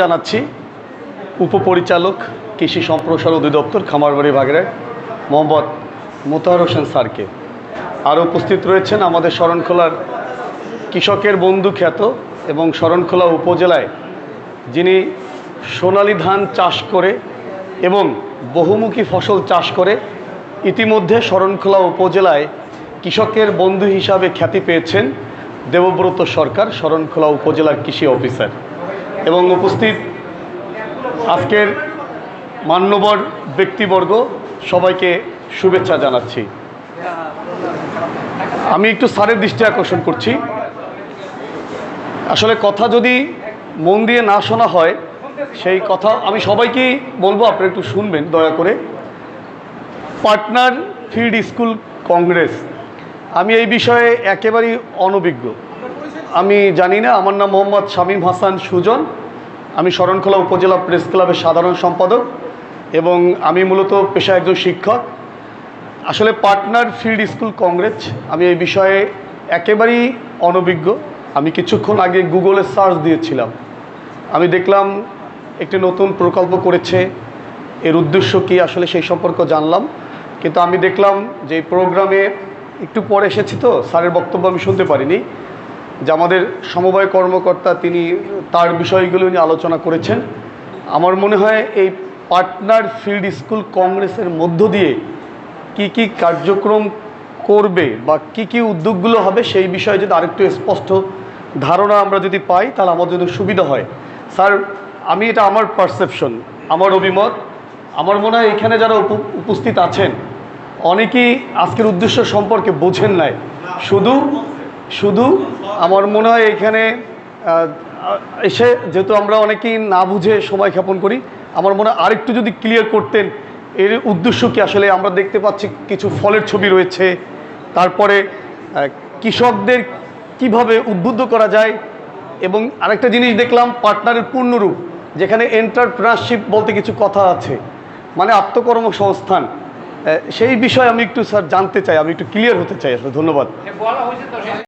জানাচ্ছি উপপরিচালক, কৃষি সম্প্রসারণ অধিদপ্তর, খামারবাড়ি বাগেরহাট মোহাম্মদ মোতাহার হোসেন স্যারকে। আর উপস্থিত রয়েছেন আমাদের শরণখোলার কৃষকের বন্ধু খ্যাত এবং শরণখোলা উপজেলায় যিনি সোনালী ধান চাষ করে এবং বহুমুখী ফসল চাষ করে ইতিমধ্যে শরণখোলা উপজেলায় কৃষকের বন্ধু হিসাবে খ্যাতি পেয়েছেন দেবব্রত সরকার, শরণখোলা উপজেলার কৃষি অফিসার। এবং উপস্থিত আজকের মান্যবর ব্যক্তিবর্গ সবাইকে শুভেচ্ছা জানাচ্ছি। আমি একটু স্যারের দৃষ্টি আকর্ষণ করছি। আসলে কথা যদি মন দিয়ে না শোনা হয়, সেই কথা আমি সবাইকেই বলব, আপনারা একটু শুনবেন, দয়া করে। Partner field school congress. আমি এই বিষয়ে একেবারেই অনভিজ্ঞ। আমি জানি না, আমার নাম মোহাম্মদ শামীম হাসান সুজন। আমি শরণখোলা উপজেলা প্রেস ক্লাবের সাধারণ সম্পাদক এবং আমি মূলত পেশা একজন শিক্ষক। আসলে পার্টনার ফিল্ড স্কুল কংগ্রেস, আমি এই বিষয়ে একেবারেই অনভিজ্ঞ। আমি কিছুক্ষণ আগে গুগলে সার্চ দিয়েছিলাম। আমি দেখলাম একটি নতুন প্রকল্প করেছে। এর উদ্দেশ্য কি আসলে সেই সম্পর্ক জানলাম। কিন্তু আমি দেখলাম যে প্রোগ্রামে একটু পরে এসেছি তো, স্যারের বক্তব্য আমি শুনতে পারিনি। যে আমাদের সমবায় কর্মকর্তা তিনি তার বিষয়গুলো নিয়ে আলোচনা করেছেন। আমার মনে হয় এই পার্টনার ফিল্ড স্কুল কংগ্রেসের মধ্য দিয়ে কি কি কার্যক্রম করবে বা কি কি উদ্যোগগুলো হবে সেই বিষয়ে যদি আরেকটু স্পষ্ট ধারণা আমরা যদি পাই, তাহলে আমাদের জন্য সুবিধা হয়। স্যার, আমি এটা আমার পারসেপশন আমার অভিমত। আমার মনে হয় এখানে যারা উপ- উপস্থিত আছেন, অনেকেই আজকের উদ্দেশ্য সম্পর্কে বোঝেন নাই। শুধু শুধু আমার মনে হয় এখানে এসে যেহেতু আমরা অনেকেই না বুঝে সময় ক্ষেপণ করি, আমার মনে হয় আরেকটু যদি ক্লিয়ার করতেন, এর উদ্দেশ্য কি? আসলে আমরা দেখতে পাচ্ছি কিছু ফলের ছবি রয়েছে, তারপরে কৃষকদের কীভাবে উদ্বুদ্ধ করা যায়, এবং আরেকটা জিনিস দেখলাম, পার্টনারের পূর্ণরূপ, যেখানে এন্টারপ্রেনারশিপ বলতে কিছু কথা আছে মানে আত্মকর্মসংস্থান সেই বিষয়ে আমি একটু, স্যার, জানতে চাই, আমি একটু ক্লিয়ার হতে চাই, আসলে ধন্যবাদ।